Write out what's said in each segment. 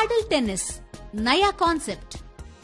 ప్యాడల్ tennis. నయా concept.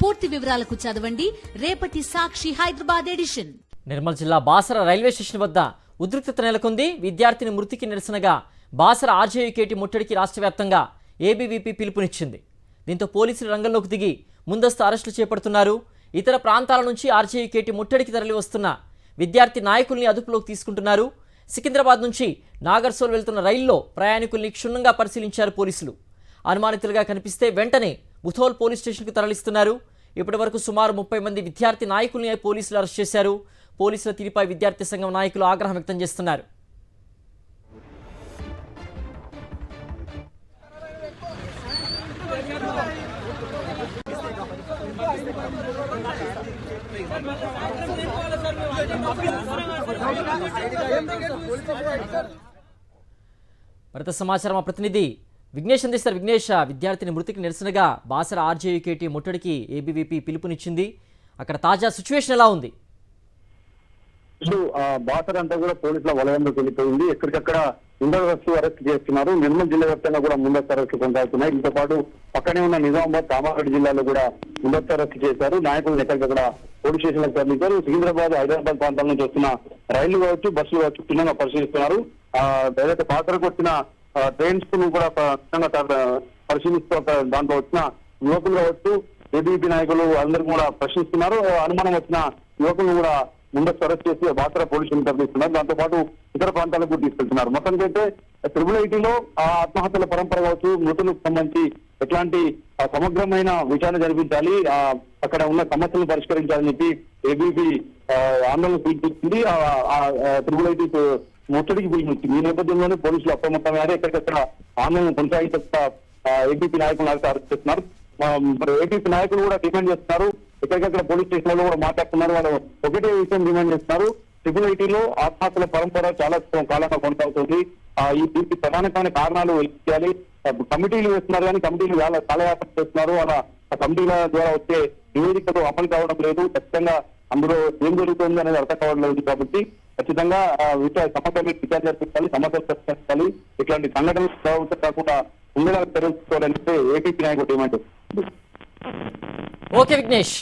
పూర్తి వివరాలకు చదవండి. రేపటి సాక్షి హైదరాబాద్ ఎడిషన్. నిర్మల్ జిల్లా బాసర రైల్వే స్టేషన్ వద్ద ఉద్రిక్తత నెలకొంది. విద్యార్థిని మృతికి నిరసనగా బాసర ఆర్జేయుకేటి ముట్టడికి రాష్ట్ర వ్యాప్తంగా ఏబీవీపీ పిలుపునిచ్చింది. దీంతో పోలీసులు రంగంలోకి దిగి ముందస్తు అరెస్టులు చేపడుతున్నారు. ఇతర ప్రాంతాల నుంచి ఆర్జేయుకేటి ముట్టడికి తరలి వస్తున్న విద్యార్థి నాయకుల్ని అదుపులోకి తీసుకుంటున్నారు. సికింద్రాబాద్ నుంచి నాగర్సోల్ వెళ్తున్న రైల్లో ప్రయాణికుల్ని క్షుణ్ణంగా పరిశీలించారు పోలీసులు. అనుమానితులుగా కనిపిస్తే వెంటనే ముథోల్ పోలీస్ స్టేషన్కు తరలిస్తున్నారు. ఇప్పటి వరకు సుమారు ముప్పై మంది విద్యార్థి నాయకుల్ని పోలీసులు అరెస్ట్ చేశారు. పోలీసుల తీరుపై విద్యార్థి సంఘం నాయకులు ఆగ్రహం వ్యక్తం చేస్తున్నారు. మరింత సమాచారం మా ప్రతినిధి విఘ్నేష్ అందిస్తారు. విఘ్నేష్ విద్యార్థిని మృతికి నిరసనగా బాసర ఆర్జేయుకేటీ ముట్టడికి ఏబీవీపీ పిలుపునిచ్చింది. అక్కడ తాజా సిచ్యువేషన్ ఎలా ఉంది? ఇప్పుడు బాసర్ అంతా కూడా పోలీసుల వలయంలోకి వెళ్ళిపోయింది. ఎక్కడికక్కడ ముందస్తు అరెస్ట్ చేస్తున్నారు. నిర్మల్ జిల్లా వ్యాప్తంగా కూడా ముందస్తు అరెస్టు కొనసాగుతున్నాయి. దీంతో పాటు పక్కనే ఉన్న నిజామాబాద్ కామారెడ్డి జిల్లాలో కూడా ముందస్తు అరెస్ట్ చేశారు. నాయకులను ఎక్కడికక్కడ పోలీస్ స్టేషన్లకు తరలించారు. సికింద్రాబాద్ హైదరాబాద్ ప్రాంతాల నుంచి వస్తున్న రైళ్ళు కావచ్చు బస్సులు కావచ్చు క్షుణ్ణంగా పరిశీలిస్తున్నారు. ఏదైతే పాత్రకు వచ్చిన ట్రైన్స్ కూడా ఖచ్చితంగా పరిశీలిస్తూ ఒక దాంట్లో వచ్చిన యువకులు కావచ్చు టీడీపీ నాయకులు అందరూ కూడా ప్రశ్నిస్తున్నారు. అనుమానం వచ్చిన యువకులను కూడా ముందస్తు అరెస్ట్ చేసి బాసర పోలీసులు తరలిస్తున్నారు. దాంతో పాటు ఇతర ప్రాంతాలకు తీసుకెళ్తున్నారు. మొత్తానికైతే త్రిబుల్ ఐటీలో ఆ ఆత్మహత్యల పరంపర కావచ్చు మృతులకు సంబంధించి ఎట్లాంటి సమగ్రమైన విచారణ జరిపించాలి ఆ, అక్కడ ఉన్న సమస్యలను పరిష్కరించాలని చెప్పి ఏబీపీ ఆందోళన పిలిపించింది త్రిబుల్ ఐటీ ముట్టడికి గురించి ఈ నేపథ్యంలోనే పోలీసులు అప్రమత్తమయ్యారు. ఎక్కడికక్కడ ఆందోళన కొనసాగించేస్తా ఏపీపీ నాయకులు అరెస్ట్ చేస్తున్నారు మరి ఏపీపీ నాయకులు కూడా డిమాండ్ చేస్తున్నారు. ఎక్కడికక్కడ పోలీస్ స్టేషన్లో కూడా మాట్లాడుతున్నారు. వాళ్ళు ఒకటే విషయం డిమాండ్ చేస్తున్నారు. ట్రిపుల్ ఐటీలో ఆత్మహత్యల పరంపర చాలా కాలంగా కొనసాగుతుంది. ఆ, ఈ దీనికి ప్రధానమైన కారణాలు చేయాలి కమిటీలు వేస్తున్నారు కానీ కమిటీలు చాలా కాలయాపన చేస్తున్నారు. అలా ఆ కమిటీల ద్వారా వచ్చే నివేదికలు అమలు కావడం లేదు. ఖచ్చితంగా అందులో ఏం జరుగుతుంది అనేది అర్థం కావడం లేదు కాబట్టి ఖచ్చితంగా ఆ, సమస్యలు సమస్య జరిపించాలి సమస్యలు చర్చించాలి ఇట్లాంటి సంఘటనలు పునరావృతం కాకుండా ఉండేలా చర్యలు తీసుకోవాలని ఏపీ నాయకుడు డిమాండ్ ఓకే విఘ్నేష్.